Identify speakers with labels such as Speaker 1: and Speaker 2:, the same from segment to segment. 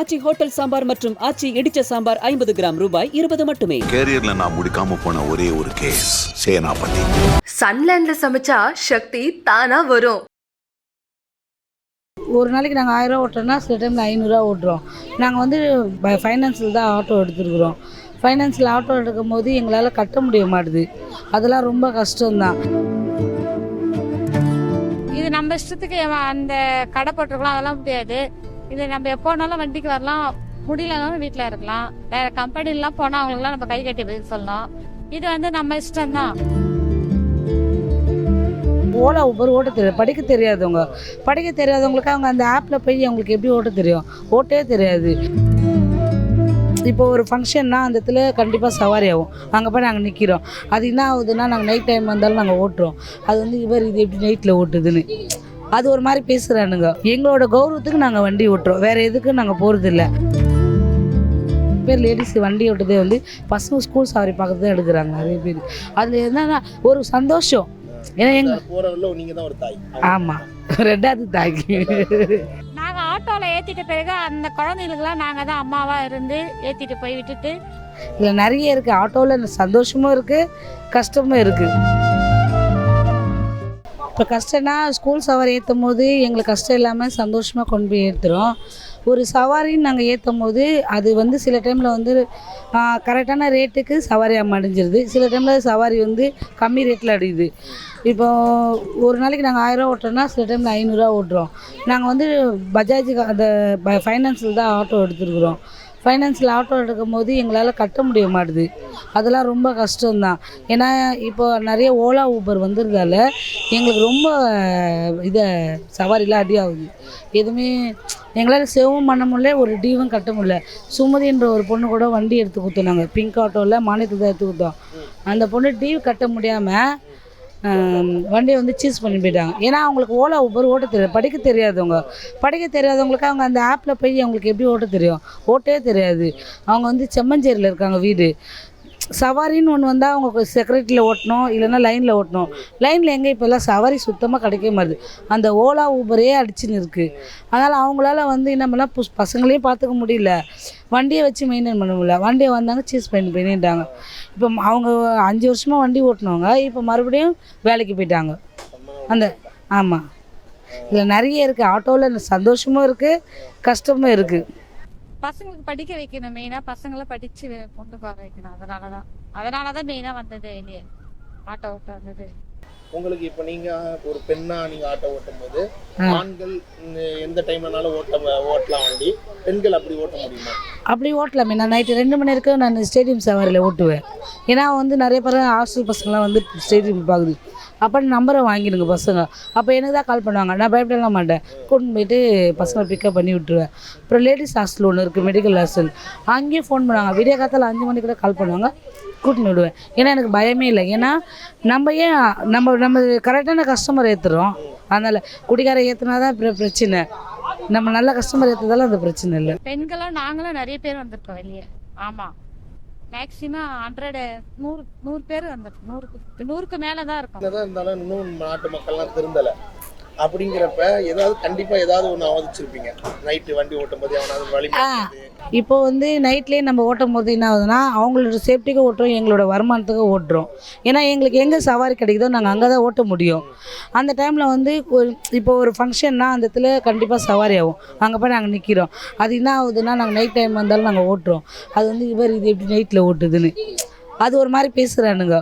Speaker 1: ஆச்சி hotel sambar மற்றும் ஆச்சி இடிச்ச சாம்பார் ஐம்பது கிராம் ரூபாய் இருபது மட்டுமே.
Speaker 2: கேரியர்ல நான் முடிக்காம போன ஒரே ஒரு கேஸ் சேனாபதி.
Speaker 3: சன்லேண்ட்ல சமைச்சா சக்தி தானா வரும்.
Speaker 4: ஒரு நாளைக்கு நாங்கள் ஆயிரம் ரூபா ஓட்டுறோம்னா சில டைமில் ஐநூறுரூவா ஓட்டுறோம். நாங்கள் வந்து ஃபைனான்ஸில் தான் ஆட்டோ எடுத்துருக்குறோம். ஃபைனான்ஸில் ஆட்டோ எடுக்கும் போது எங்களால் கட்ட முடிய மாட்டுது. அதெல்லாம் ரொம்ப கஷ்டம்தான்.
Speaker 5: இது நம்ம இஷ்டத்துக்கு அந்த கடை போட்டிருக்கலாம் அதெல்லாம் முடியாது. இது நம்ம எப்போ வேணாலும் வண்டிக்கு வரலாம். முடியலனாலும் வீட்டில் இருக்கலாம். வேற கம்பெனிலாம் போனால் அவங்களுக்குலாம் நம்ம கை கட்டி பதில் சொல்லணும். இது வந்து நம்ம இஷ்டம்தான்
Speaker 4: ஓலா உபர் ஓட்ட தெரியாது. படிக்க தெரியாதவங்க. படிக்க தெரியாதவங்களுக்கு அவங்க அந்த ஆப்பில் போய் அவங்களுக்கு எப்படி ஓட்ட தெரியும்? ஓட்டே தெரியாது. இப்போ ஒரு ஃபங்க்ஷன்னா அந்த இடத்துல கண்டிப்பாக சவாரி ஆகும். அங்கே போய் நாங்கள் நிற்கிறோம் அது என்ன ஆகுதுன்னா நாங்கள் நைட் டைம் வந்தாலும் நாங்கள் ஓட்டுறோம். அது வந்து இவர் இது எப்படி நைட்டில் ஓட்டுதுன்னு. அது ஒரு மாதிரி பேசுகிறானுங்க எங்களோட கௌரவத்துக்கு நாங்கள் வண்டி ஓட்டுறோம். வேறு எதுக்கும் நாங்கள் போகிறதில்ல பேர் லேடிஸ் வண்டி ஓட்டுறதே வந்து பசங்க ஸ்கூல் சவாரி பார்க்கறது தான் எடுக்கிறாங்க. நிறைய பேர். அதில் என்னன்னா ஒரு சந்தோஷம். ஏன்னா எங்க
Speaker 6: போறவள்ள நீங்க தான் ஒரு தாய்.
Speaker 4: ஆமாம் ரெண்டாவது தாக்கி
Speaker 5: நாங்கள் ஆட்டோவில் ஏற்றிட்ட பிறகு அந்த குழந்தைகளுக்குலாம் நாங்கள் தான் அம்மாவாக இருந்து ஏற்றிட்டு போய் விட்டுட்டு
Speaker 4: இதில் நிறைய இருக்குது ஆட்டோவில் சந்தோஷமும் இருக்குது கஷ்டமும் இருக்குது இப்போ கஷ்டம்னா ஸ்கூல் சவாரி ஏற்றும் போது எங்களுக்கு கஷ்டம் இல்லாமல் சந்தோஷமாக கொண்டு போய் ஏற்றுறோம் ஒரு சவாரின்னு நாங்கள் ஏற்றும் போது அது வந்து சில டைமில் வந்து கரெக்டான ரேட்டுக்கு சவாரி அடிஞ்சிருது சில டைமில் சவாரி வந்து கம்மி ரேட்டில் அடிக்குது. இப்போ ஒரு நாளைக்கு நாங்கள் ஆயிரம் ஓட்டுறோம்னா சில டைமில் ஐநூறுரூவா ஓட்டுறோம். நாங்கள் வந்து பஜாஜ் அந்த ஃபைனான்ஸில் தான் ஆட்டோ எடுத்துருக்குறோம். ஃபைனான்ஸில் ஆட்டோ எடுக்கும் போது எங்களால் கட்ட முடிய மாட்டுது. அதெல்லாம் ரொம்ப கஷ்டம்தான். ஏன்னா இப்போ நிறைய ஓலா ஊபர் வந்துருந்தால எங்களுக்கு ரொம்ப இதை சவாரிலாம் அடி ஆகுது எதுவுமே எங்களால் சேவும் பண்ண முடியல ஒரு டீவும் கட்ட முடியல. சுமதின்ற ஒரு பொண்ணு கூட வண்டி எடுத்து கொடுத்தோம் நாங்கள் பிங்க் ஆட்டோவில் மானியத்தை தான் எடுத்து கொடுத்தோம். அந்த பொண்ணு டீவ் கட்ட முடியாமல் வண்டியை வந்து சீஸ் பண்ணி போயிட்டாங்க. ஏன்னா அவங்களுக்கு ஓலா ஊபர் ஓட்ட தெரியாது படிக்க தெரியாதவங்க. படிக்க தெரியாதவங்களுக்கு அவங்க அந்த ஆப்பில் போய் அவங்களுக்கு எப்படி ஓட்ட தெரியும்? ஓட்டவே தெரியாது. அவங்க வந்து செம்மஞ்சேரியில் இருக்காங்க வீடு. சவாரின்னு ஒன்று வந்தால் அவங்க செக்ரட்டரியில் ஓட்டணும் இல்லைன்னா லைனில் ஓட்டணும். லைனில் எங்கே இப்போல்லாம் சவாரி சுத்தமாக கிடைக்க மாட்டுது. அந்த ஓலா ஊபரே அடிச்சுன்னு இருக்குது அதனால் அவங்களால வந்து என்ன புஸ் பசங்களையும் பார்த்துக்க முடியல. வண்டியை வச்சு மெயின்டைன் பண்ண முடியல. வண்டியை வந்தாங்க சீஸ் பண்ணி பண்ணிட்டாங்க. இப்போ அவங்க அஞ்சு வருஷமாக வண்டி ஓட்டினவங்க இப்போ மறுபடியும் வேலைக்கு போயிட்டாங்க. அந்த ஆமாம் இதில் நிறைய இருக்குது ஆட்டோவில் சந்தோஷமும் இருக்குது கஷ்டமும் இருக்குது
Speaker 5: பசங்களுக்கு படிக்க வைக்கணும். மெயினாக பசங்களை படித்து கொண்டு போக வைக்கணும். அதனால தான் அதனால தான் மெயினாக வந்தது வெளியே ஆட்டோ ஓட்ட வந்தது.
Speaker 6: உங்களுக்கு இப்ப நீங்க ஒரு பெண்ணா நீங்க ஆட்டோ ஓட்டும் போது. ஆண்கள் எந்த டைம்லனாலும் ஓட்ட ஓட்டலாம் வண்டி. பெண்கள் அப்படி ஓட்ட முடியுமா?
Speaker 4: அப்படி ஓட்டலாமே. நான் நைட்டு ரெண்டு மணி வரைக்கும் நான் ஸ்டேடியம் சவாரியில் ஓட்டுவேன். ஏன்னா வந்து நிறைய பேர் ஹாஸ்டல் பசங்களாம் வந்து ஸ்டேடியம் பார்க்குது அப்போ நம்பரை வாங்கிடுங்க பசங்க. அப்போ எனக்கு தான் கால் பண்ணுவாங்க. நான் பயப்படலாம் மாட்டேன். கூட்டின்னு போயிட்டு பசங்களை பிக்கப் பண்ணி விட்டுருவேன். அப்புறம் லேடிஸ் ஹாஸ்டல் ஒன்று இருக்குது மெடிக்கல் ஹாஸ்டல் அங்கேயும் ஃபோன் பண்ணுவாங்க. விடிய காலத்தில் அஞ்சு மணிக்கு கூட கால் பண்ணுவாங்க. கூட்டின்னு விடுவேன். ஏன்னா எனக்கு பயமே இல்லை. ஏன்னா நம்ம ஏன் நம்ம நம்ம கரெக்டான கஸ்டமர் ஏற்றுறோம் அதனால் குடிகார ஏற்றுனா தான் பிர- பிரச்சனை. நம்ம நல்ல கஸ்டமர் ஏற்றுறதால அந்த பிரச்சனை இல்லை.
Speaker 5: பெண்களும் நாங்களும் நிறைய பேர் வந்திருக்கோம் வெளியே. ஆமாம் மேக்ஸிமம் ஹண்ட்ரட் நூறு நூறு பேர் வந்திருக்கோம். நூறுக்கு நூறுக்கு மேலே தான் இருக்கும்
Speaker 6: இருந்தாலும் இன்னும் நாட்டு மக்கள்லாம் திருந்தலை. அப்படிங்கிறப்ப ஏதாவது கண்டிப்பா ஏதாவது ஒண்ணு அவதிச்சிருப்பீங்க நைட்டு வண்டி ஓட்டும் போது எவனாவது வழி.
Speaker 4: இப்போ வந்து நைட்லேயே நம்ம ஓட்டும் போது என்ன ஆகுதுன்னா அவங்களோட சேஃப்டிக்கு ஓட்டுறோம் எங்களோட வருமானத்துக்கு ஓட்டுறோம். ஏன்னா எங்களுக்கு எங்கே சவாரி கிடைக்குதோ நாங்கள் அங்கே தான் ஓட்ட முடியும். அந்த டைமில் வந்து ஒரு இப்போ ஒரு ஃபங்க்ஷன்னா அந்த இடத்துல கண்டிப்பாக சவாரி ஆகும். அங்கே போய் நாங்கள் நிற்கிறோம் அது என்ன ஆகுதுன்னா நாங்கள் நைட் டைம் வந்தாலும் நாங்கள் ஓட்டுறோம். அது வந்து இவர் இது எப்படி நைட்டில் ஓட்டுதுன்னு. அது ஒரு மாதிரி பேசுகிறானுங்க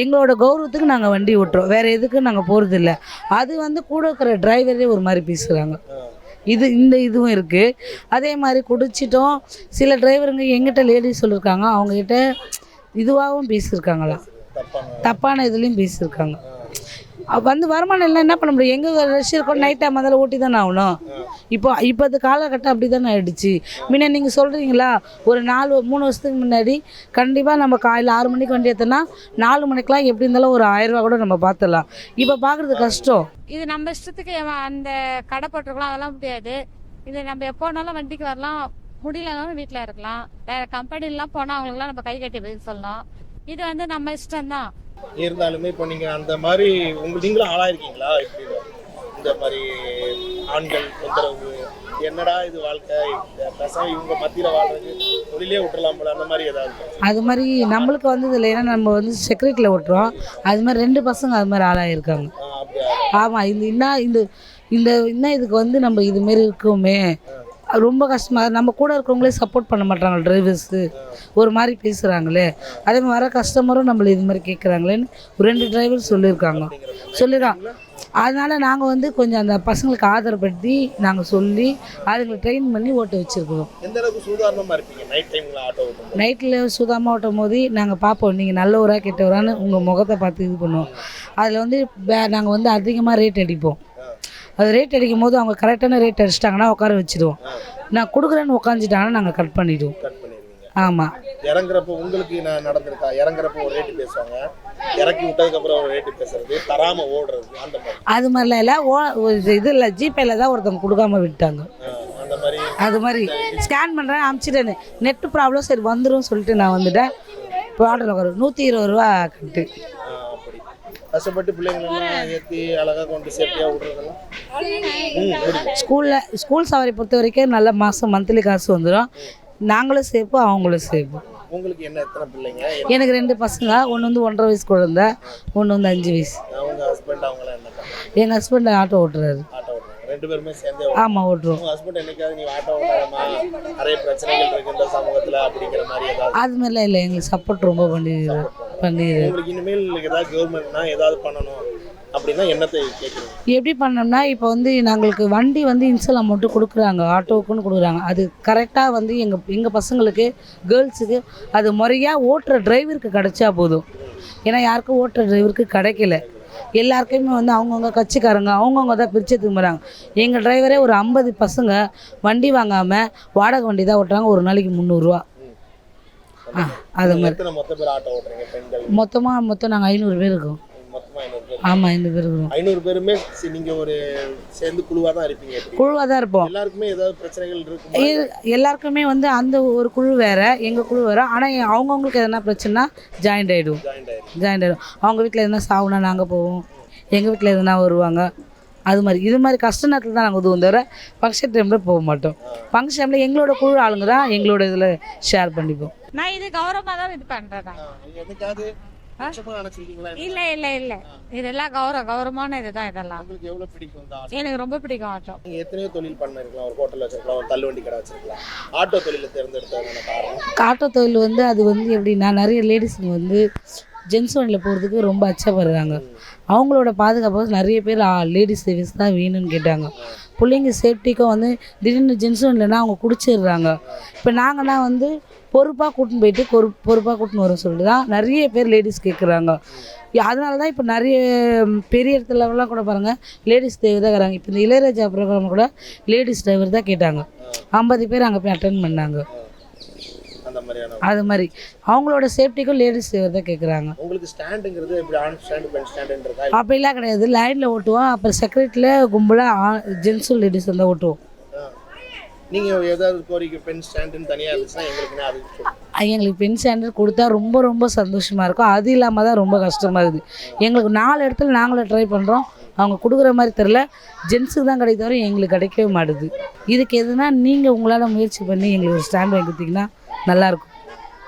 Speaker 4: எங்களோட கௌரவத்துக்கு நாங்கள் வண்டி ஓட்டுறோம். வேறு எதுக்கும் நாங்கள் போகிறதில்ல அது வந்து கூட இருக்கிற டிரைவரே ஒரு மாதிரி பேசுகிறாங்க இது இந்த இதுவும் இருக்குது அதே மாதிரி குடிச்சிட்டோம். சில டிரைவருங்க எங்கிட்ட லேடிஸ் சொல்லியிருக்காங்க அவங்கக்கிட்ட இதுவாகவும் பேசியிருக்காங்களாம்
Speaker 6: தப்பான
Speaker 4: இதுலேயும் பேசியிருக்காங்க. வந்து வருமானம் இல்லை என்ன பண்ண முடியும்? எங்கே ரஷ் இருக்கோம் நைட் டைம் அதில் ஓட்டி தானே ஆகணும். இப்போ இப்போ அது காலகட்டம் அப்படி தானே ஆயிடுச்சு. முன்ன நீங்கள் சொல்கிறீங்களா ஒரு நாலு மூணு வருஷத்துக்கு முன்னாடி கண்டிப்பாக நம்ம காலையில் ஆறு மணிக்கு வண்டி ஏற்றினா நாலு மணிக்கெலாம் எப்படி இருந்தாலும் ஒரு ஆயிரரூவா கூட நம்ம பார்த்துடலாம் இப்போ பார்க்குறது கஷ்டம்.
Speaker 5: இது நம்ம இஷ்டத்துக்கு அந்த கடை போட்டிருக்கலாம் அதெல்லாம் முடியாது. இது நம்ம எப்போ வேணாலும் வண்டிக்கு வரலாம். முடியலனாலும் வீட்டில் இருக்கலாம். வேற கம்பெனிலாம் போனால் அவங்களுக்குலாம் நம்ம கை கட்டி பதில் சொல்லலாம். இது வந்து நம்ம இஷ்டம்தான்.
Speaker 6: இருந்தாலுமே இப்போ நீங்க அந்த மாதிரி உங்க நீங்களும் ஆளாயிருக்கீங்களா? இப்படி இந்த மாதிரி ஆண்கள் தொந்தரவு என்னடா இது வாழ்க்கை? பேசாம இவங்க மத்தியில வாழ்றது தொழிலே விட்டுறலாம் போல அந்த மாதிரி ஏதாவது
Speaker 4: அது மாதிரி நம்மளுக்கு வந்தது இல்லை. ஏன்னா நம்ம வந்து செக்யூரிட்டியில் ஓட்டுறோம் அது மாதிரி ரெண்டு பசங்க அது மாதிரி ஆளாயிருக்காங்க. ஆமாம் இந்த என்ன இந்த இந்த இன்னும் இதுக்கு வந்து நம்ம இதுமாரி இருக்கோமே. ரொம்ப கஷ்டமாக நம்ம கூட இருக்கிறவங்களே சப்போர்ட் பண்ண மாட்டாங்க டிரைவர்ஸு ஒரு மாதிரி பேசுகிறாங்களே அதே மாதிரி வர கஸ்டமரும் நம்மளை இது மாதிரி கேட்குறாங்களேன்னு ஒரு ரெண்டு டிரைவர் சொல்லியிருக்காங்க. சொல்லியிருக்காங்க. அதனால் நாங்கள் வந்து கொஞ்சம் அந்த பசங்களுக்கு ஆதரப்படுத்தி நாங்கள் சொல்லி அதுங்களை ட்ரெயின் பண்ணி ஓட்ட வச்சுருக்கோம் நைட்டில் சுதாமாக ஓட்டும் போது நாங்கள் பார்ப்போம் நீங்கள் நல்லவரா கெட்டவரான்னு உங்கள் முகத்தை பார்த்து இது பண்ணுவோம். அதில் வந்து நாங்கள் வந்து அதிகமாக ரேட் அடிப்போம். அது ரேட் அடிக்கும் போது அவங்க கரெக்டான ரேட் அடிச்சிட்டாங்கன்னா உட்கார வச்சிடுவோம் நான் கொடுக்குறேன்னு உட்காந்துட்டாங்கன்னா நாங்கள் கட் பண்ணிவிடுவோம் ஆமாம்
Speaker 6: இறங்குறப்ப உங்களுக்கு நான் நடந்திருக்கா? இறங்குறப்ப ஒரு ரேட்டு பேசுவாங்க. இறக்கி விட்டதுக்கு அப்புறம் ஒரு ரேட்டு பேசுறது தராம ஓடுறது அந்த மாதிரி.
Speaker 4: அது மாதிரிலாம் இல்லை. ஓ இது இல்லை. ஜிபேல தான் ஒருத்தவங்க கொடுக்காம விட்டாங்க.
Speaker 6: ஆ, அந்த மாதிரி.
Speaker 4: அது மாதிரி. ஸ்கேன் பண்ணுறேன் அமுச்சிட்டேன்னு நெட்டு ப்ராப்ளம் சரி வந்துடும் சொல்லிட்டு நான் வந்துட்டேன். இப்போ ஆர்டர் நூற்றி இருபது ரூபா கட்டு.
Speaker 6: கஷ்டப்பட்டு பிள்ளைங்களெல்லாம் ஏற்றி அழகா கொண்டு சேஃப்டியா விடுறதெல்லாம்.
Speaker 4: ஸ்கூலில் ஸ்கூல் சவாரி பொறுத்த வரைக்கும் நல்ல மாதம் மந்த்லி காசு வந்துடும் நாங்களும் சேர்ப்போம் அவங்களும் சேர்ப்போம்
Speaker 6: உங்களுக்கு என்ன எத்தனை பிள்ளைங்க?
Speaker 4: எனக்கு ரெண்டு பசங்க ஒன்று வந்து ஒன்றரை வயசு குழந்த ஒன்று வந்து அஞ்சு வயசு.
Speaker 6: அவங்க ஹஸ்பண்ட் அவங்களாம் என்ன
Speaker 4: எங்கள் ஹஸ்பண்ட் ஆட்டோ ஓட்டுறாரு.
Speaker 6: ரெண்டு பேருமே சேர்ந்தே
Speaker 4: ஆமாம் ஓட்டுறோம்
Speaker 6: ஹஸ்பண்ட் என்னைக்காவது நீ ஆட்டோ ஓட்டாதமா நிறைய பிரச்சனைகள் இருக்கு இந்த சமூகத்துல அப்படிங்கிற மாதிரி ஏதாவது
Speaker 4: அது மாதிரிலாம் இல்லை எங்களுக்கு சப்போர்ட் ரொம்ப பண்ணிடுறாரு பண்ணிடுறாரு
Speaker 6: உங்களுக்கு இனிமேல் ஏதாவது கவர்மெண்ட்னா ஏதாவது பண்ணணும் அப்படின்னா என்னத்தை கேட்குறீங்க?
Speaker 4: எப்படி பண்ணோம்னா இப்போ வந்து நாங்களுக்கு வண்டி வந்து இன்சல் அமௌண்ட்டு கொடுக்குறாங்க. ஆட்டோவுக்குன்னு கொடுக்குறாங்க. அது கரெக்டாக வந்து எங்கள் எங்கள் பசங்களுக்கு கேர்ள்ஸுக்கு அது முறையாக ஓட்டுற டிரைவருக்கு கிடைச்சா போதும். ஏன்னா யாருக்கும் ஓட்டுற டிரைவருக்கு கிடைக்கல. எல்லாருக்குமே வந்து அவங்கவுங்க கட்சிக்காரங்க அவங்கவுங்க தான் பிரித்து திரும்புகிறாங்க எங்கள் டிரைவரே ஒரு ஐம்பது பசங்க வண்டி வாங்காமல் வாடகை வண்டி தான் ஓட்டுறாங்க. ஒரு நாளைக்கு முந்நூறுரூவா ஆ அது மாதிரி. மொத்தமாக மொத்தம் நாங்கள் ஐநூறு பேர் இருக்கோம். ஆமாம் ஐநூறு பேர். இருக்கிறோம்
Speaker 6: ஐநூறு பேருமே சி- நீங்க ஒரு சேர்ந்து குழுவா தான் இருப்பீங்க
Speaker 4: குழுவாக தான் இருப்போம்.
Speaker 6: எல்லாருக்குமே ஏதாவது பிரச்சனைகள் இருக்குமா?
Speaker 4: எல்லாருக்குமே வந்து அந்த ஒரு குழு வேற எங்கள் குழு வேற. ஆனால் அவங்கவுங்களுக்கு எதனா பிரச்சனைனா ஜாயிண்ட் ஆகிடுவோம்
Speaker 6: ஜாயிண்ட்
Speaker 4: ஆகிடும் அவங்க வீட்டில் எதனா சாவுனா நாங்கள் போவோம். எங்கள் வீட்டில் எதனா வருவாங்க. அது மாதிரி. இது மாதிரி கஷ்ட நேரத்தில் தான் நாங்கள் உதவும் தவிர ஃபங்க்ஷன் டைமில் போக மாட்டோம். ஃபங்க்ஷன் டைமில் எங்களோட குழு ஆளுங்க தான் எங்களோட இதில் ஷேர் பண்ணிப்போம்.
Speaker 5: நான் இது கௌரவமா தான் இது
Speaker 6: நினைச்சிருக்கீங்களா
Speaker 5: இல்ல இல்ல இல்ல. இதெல்லாம் கௌரவ கௌரவமான இதுதான் இதெல்லாம்.
Speaker 6: ஆட்டோ
Speaker 5: எனக்கு ரொம்ப பிடிக்கும் ஆட்டோ
Speaker 6: நீங்க எத்தனையோ தொழில் பண்ணிருக்கலாம். ஒரு ஹோட்டல் வச்சிருக்கலாம் ஒரு தள்ளுவண்டி கடை வச்சிருக்கலாம். ஆட்டோ தொழிலை தேர்ந்தெடுத்ததுக்கான காரணம்?
Speaker 4: காட்டோ தொழில் வந்து அது வந்து எப்படின்னா நிறைய லேடிஸுங்க வந்து ஜென்ஸ் வண்டியில் போகிறதுக்கு ரொம்ப அச்சப்படுறாங்க. அவங்களோட பாதுகாப்பு நிறைய பேர் லேடிஸ் சர்வீஸ் தான் வேணும்னு கேட்டாங்க. பிள்ளைங்க சேஃப்டிக்கும் வந்து திடீர்னு ஜென்ஸ் வண்டிலனா அவங்க குடிச்சிடுறாங்க. இப்போ நாங்கள்னா வந்து பொறுப்பாக கூட்டின்னு போயிட்டு பொறு பொறுப்பாக கூட்டின்னு வரோம் சொல்லிட்டு தான் நிறைய பேர் லேடிஸ் கேட்குறாங்க அதனால தான் இப்போ நிறைய பெரிய பெரிய இடத்துலலாம் கூட பாருங்கள் லேடிஸ் டிரைவர் தான் இருக்கிறாங்க இப்போ இந்த இளையராஜா ப்ரோக்ராம் கூட லேடிஸ் டிரைவர் தான் கேட்டாங்க. ஐம்பது பேர் அங்கே போய் அட்டன் பண்ணாங்க.
Speaker 6: அந்த மாதிரியான
Speaker 4: அது மாதிரி. அவங்களோட சேஃப்டிக்கும் லேடிஸ் தான் கேட்குறாங்க
Speaker 6: உங்களுக்கு ஸ்டாண்டுங்கிறது எப்படி ஆன் ஸ்டாண்டு பெண் ஸ்டாண்டுன்னு இருக்கா
Speaker 4: அப்படிலாம் கிடையாது. லைனில் ஓட்டுவோம். அப்புறம் செக்ரட்டரியில் கும்பலாக ஜென்ஸும் லேடிஸ் வந்து ஓட்டுவோம்.
Speaker 6: ஆ. நீங்க ஏதாவது கோரிக்கை பெண் ஸ்டாண்டுன்னு தனியா இருந்துச்சுன்னா எங்களுக்குன்னா அது.
Speaker 4: எங்களுக்கு பென் ஸ்டாண்டர்ட் கொடுத்தா ரொம்ப ரொம்ப சந்தோஷமாக இருக்கும். அது இல்லாமல் தான் ரொம்ப கஷ்டமாக இருக்குது. எங்களுக்கு நாலு இடத்துல நாங்களும் ட்ரை பண்ணுறோம் அவங்க கொடுக்குற மாதிரி தெரில ஜென்ஸுக்கு தான் கிடைக்க தவிர எங்களுக்கு கிடைக்கவே மாட்டுது. இதுக்கு எதுனா நீங்கள் உங்களால் முயற்சி பண்ணி எங்களுக்கு ஒரு ஸ்டாண்ட் வாங்கி கொடுத்தீங்கன்னா நல்லாயிருக்கும்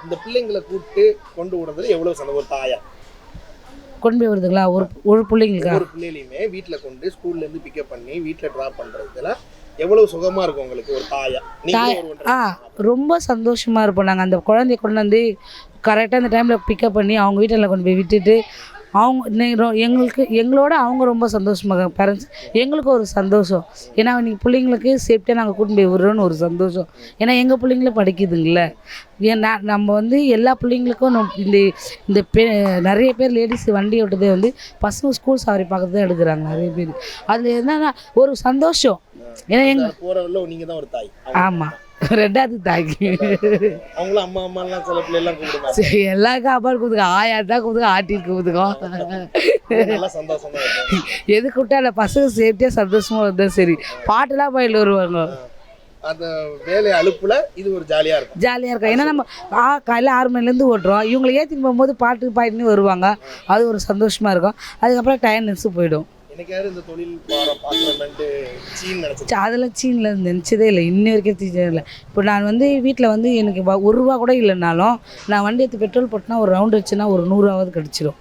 Speaker 6: இந்த பிள்ளைங்களை கூப்பிட்டு கொண்டு விடுறதுல எவ்வளவு சந்தோஷம் ஒரு தாயா?
Speaker 4: கொண்டு போய் வருதுங்களா ஒரு ஒரு பிள்ளைங்களுக்கா?
Speaker 6: ஒவ்வொரு பிள்ளைகளையுமே வீட்ல கொண்டு ஸ்கூல்ல இருந்து பிக்கப் பண்ணி வீட்ல டிராப் பண்றதுல எவ்வளவு சுகமா இருக்கும் உங்களுக்கு? ஒரு தாயா? ஒரு
Speaker 4: ஆ ரொம்ப சந்தோஷமாக இருப்போம். நாங்கள் அந்த குழந்தைய கொண்டு வந்து கரெக்டாக அந்த டைமில் பிக்கப் பண்ணி அவங்க வீட்டில் கொண்டு போய் விட்டுட்டு அவங்க எங்களுக்கு எங்களோட அவங்க ரொம்ப சந்தோஷமாக பேரண்ட்ஸ் எங்களுக்கு ஒரு சந்தோஷம். ஏன்னா இன்னைக்கு பிள்ளைங்களுக்கு சேஃப்டியாக நாங்கள் கூட்டிட்டு போய் விடுறோன்னு ஒரு சந்தோஷம். ஏன்னா எங்கள் பிள்ளைங்களும் படிக்குதுங்கள ஏன்னா நம்ம வந்து எல்லா பிள்ளைங்களுக்கும் இந்த இந்த பெ நிறைய பேர் லேடிஸ் வண்டி ஓட்டுறதே வந்து பசங்க ஸ்கூல் சாரி பார்க்கறது தான் எடுக்கிறாங்க நிறைய பேர். அதில் என்னன்னா ஒரு சந்தோஷம். ஏன்னா எங்கள்
Speaker 6: போறவள்ள நீங்க தான் ஒரு தாய்.
Speaker 4: ஆமாம் ரெண்டாவது தாக்கி
Speaker 6: அவங்களும் அம்மா அம்மா எல்லாம் சில பிள்ளை எல்லாம் கூப்பிடுவாங்க.
Speaker 4: சரி எல்லாருக்கும் அப்பாடு கொடுத்துக்கோ. ஆயா தான் கொடுத்துக்கோ ஆட்டி கொடுத்துக்கோ. எது கூப்பிட்டா அந்த பசங்க சேஃப்டியாக சந்தோஷமாக இருந்தால் சரி. பாட்டுலாம் பயில வருவாங்க.
Speaker 6: அந்த வேலை அலுப்புல இது ஒரு ஜாலியா இருக்கும்.
Speaker 4: ஜாலியாக இருக்கும். ஏன்னா நம்ம ஆ காலையில் ஆறு மணிலேருந்து ஓட்டுறோம். இவங்களை ஏற்றின்னு போகும்போது பாட்டு பாடினு வருவாங்க. அது ஒரு சந்தோஷமாக இருக்கும். அதுக்கப்புறம் டைம் நிமிஷம் போயிடும்.
Speaker 6: என்னைக்காவது இந்த தொழில் சீன் நினைச்சு
Speaker 4: ச- அதெல்லாம் சீனில் நினச்சதே இல்லை. இன்னி வரைக்கும் தெரிஞ்சதே இல்லை. இப்போ நான் வந்து வீட்டில் வந்து எனக்கு ஒரு ரூபா கூட இல்லைனாலும் நான் வண்டி எடுத்து பெட்ரோல் போட்டுனா ஒரு ரவுண்ட் வச்சுன்னா ஒரு நூறாவது கிடச்சிரும்.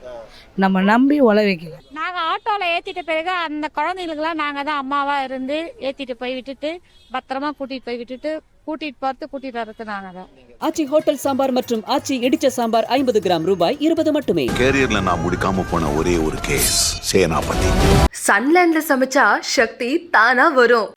Speaker 4: நம்ம நம்பி உழ வைக்கல.
Speaker 5: நாங்க ஆட்டோல ஏத்திட்ட பிறகு அந்த குழந்தைகளுக்குலாம் நாங்க தான் அம்மாவா இருந்து ஏத்திட்டு போய் விட்டுட்டு பத்திரமா கூட்டிட்டு போய் விட்டுட்டு கூட்டிட்டு போறது கூட்டிட்டு வர்றது நாங்க தான்.
Speaker 1: ஆச்சி ஹோட்டல் சாம்பார் மற்றும் ஆச்சி இடிச்ச சாம்பார் ஐம்பது கிராம் ரூபாய் இருபது மட்டுமே.
Speaker 2: கேரியர்ல நான் முடிக்காம போன ஒரே ஒரு கேஸ் சேனாபதி.
Speaker 3: சன்லேண்ட்ல சமைச்சா சக்தி தானா வரும்.